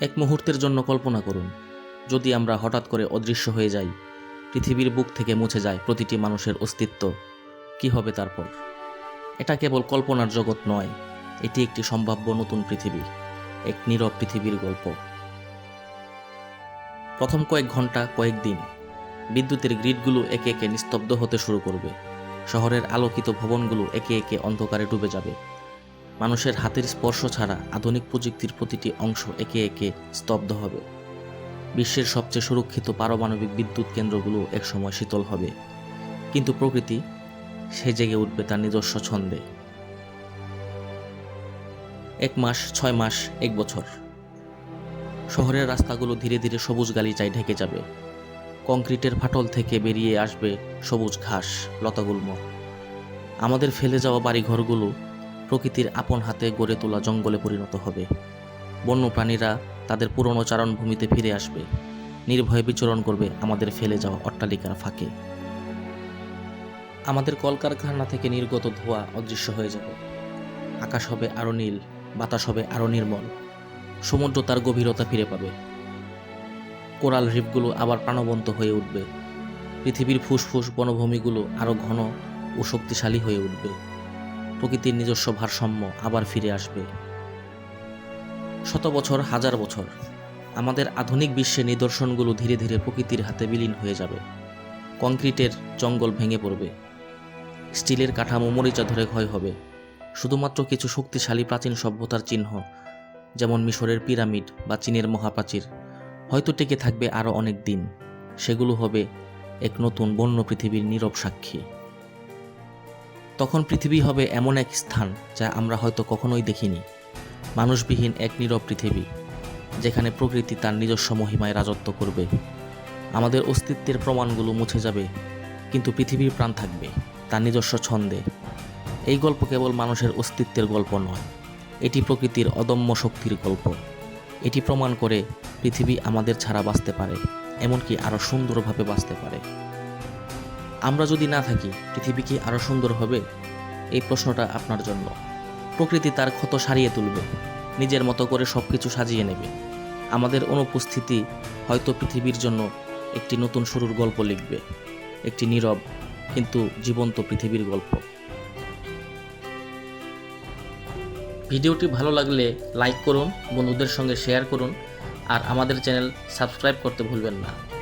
এক মুহূর্তের জন্য কল্পনা করুন, যদি আমরা হঠাৎ করে অদৃশ্য হয়ে যাই, পৃথিবীর বুক থেকে মুছে যায় প্রতিটি মানুষের অস্তিত্ব, কি হবে তারপর? এটা কেবল কল্পনার জগৎ নয়, এটি একটি সম্ভাব্য নতুন পৃথিবী, এক নীরব পৃথিবীর গল্প। প্রথম কয়েক ঘণ্টা কয়েকদিন বিদ্যুতের গ্রিডগুলো একে একে নিস্তব্ধ হতে শুরু করবে, শহরের আলোকিত ভবনগুলো একে একে অন্ধকারে ডুবে যাবে। মানুষের হাতের স্পর্শ ছাড়া আধুনিক প্রযুক্তির প্রতিটি অংশ একে একে স্তব্ধ হবে। বিশ্বের সবচেয়ে সুরক্ষিত পারমাণবিক বিদ্যুৎ কেন্দ্রগুলো একসময় শীতল হবে। কিন্তু প্রকৃতি সে জেগে উঠবে তার নিজস্ব ছন্দে। এক মাস, ছয় মাস, এক বছর। শহরের রাস্তাগুলো ধীরে ধীরে সবুজ গালিচায় ঢেকে যাবে। কংক্রিটের ফাটল থেকে বেরিয়ে আসবে সবুজ ঘাস, লতাগুল্ম। আমাদের ফেলে যাওয়া বাড়িঘরগুলো প্রকৃতির আপন হাতে গড়ে তোলা জঙ্গলে পরিণত হবে। বন্যপ্রাণীরা তাদের পুরনো চারণভূমিতে ফিরে আসবে। নির্ভয়ে বিচরণ করবে আমাদের ফেলে যাওয়া অট্টালিকার ফাঁকে। আমাদের কলকারখানা থেকে নির্গত ধোঁয়া অদৃশ্য হয়ে যাবে। আকাশ হবে আরও নীল, বাতাস হবে আরও নির্মল। সমুদ্র তার গভীরতা ফিরে পাবে। কোরাল রিফগুলো আবার প্রাণবন্ত হয়ে উঠবে। পৃথিবীর ফুসফুস বনভূমিগুলো আরও ঘন ও শক্তিশালী হয়ে উঠবে। প্রকৃতির নিজস্ব ভারসাম্য আবার ফিরে আসবে। শত বছর, হাজার বছর, আমাদের আধুনিক বিশ্বে নিদর্শনগুলো ধীরে ধীরে প্রকৃতির হাতে বিলীন হয়ে যাবে। কংক্রিটের জঙ্গল ভেঙে পড়বে। স্টিলের কাঠামো মরিচা ধরে ক্ষয় হবে। শুধুমাত্র কিছু শক্তিশালী প্রাচীন সভ্যতার চিহ্ন, যেমন মিশরের পিরামিড বা চীনের মহাপ্রাচীর, হয়তো টেকে থাকবে আরও অনেক দিন। সেগুলো হবে এক নতুন বন্য পৃথিবীর নীরব সাক্ষী। তখন পৃথিবী হবে এমন এক স্থান যা আমরা হয়তো কখনোই দেখিনি। মানুষবিহীন এক নীরব পৃথিবী, যেখানে প্রকৃতি তার নিজস্ব মহিমায় রাজত্ব করবে। আমাদের অস্তিত্বের প্রমাণগুলো মুছে যাবে, কিন্তু পৃথিবীর প্রাণ থাকবে, তার নিজস্ব ছন্দে। এই গল্প কেবল মানুষের অস্তিত্বের গল্প নয়, এটি প্রকৃতির অদম্য শক্তির গল্প। এটি প্রমাণ করে পৃথিবী আমাদের ছাড়া বাঁচতে পারে, এমনকি আরও সুন্দরভাবে বাঁচতে পারে। আমরা যদি না থাকি, পৃথিবী কি আরও সুন্দর হবে? এই প্রশ্নটা আপনার জন্য। প্রকৃতি তার ক্ষত সারিয়ে তুলবে। নিজের মতো করে সব কিছু সাজিয়ে নেবে। আমাদের অনুপস্থিতি হয়তো পৃথিবীর জন্য একটি নতুন শুরুর গল্প লিখবে। একটি নীরব কিন্তু জীবন্ত পৃথিবীর গল্প। ভিডিওটি ভালো লাগলে লাইক করুন, বন্ধুদের সঙ্গে শেয়ার করুন, আর আমাদের চ্যানেল সাবস্ক্রাইব করতে ভুলবেন না।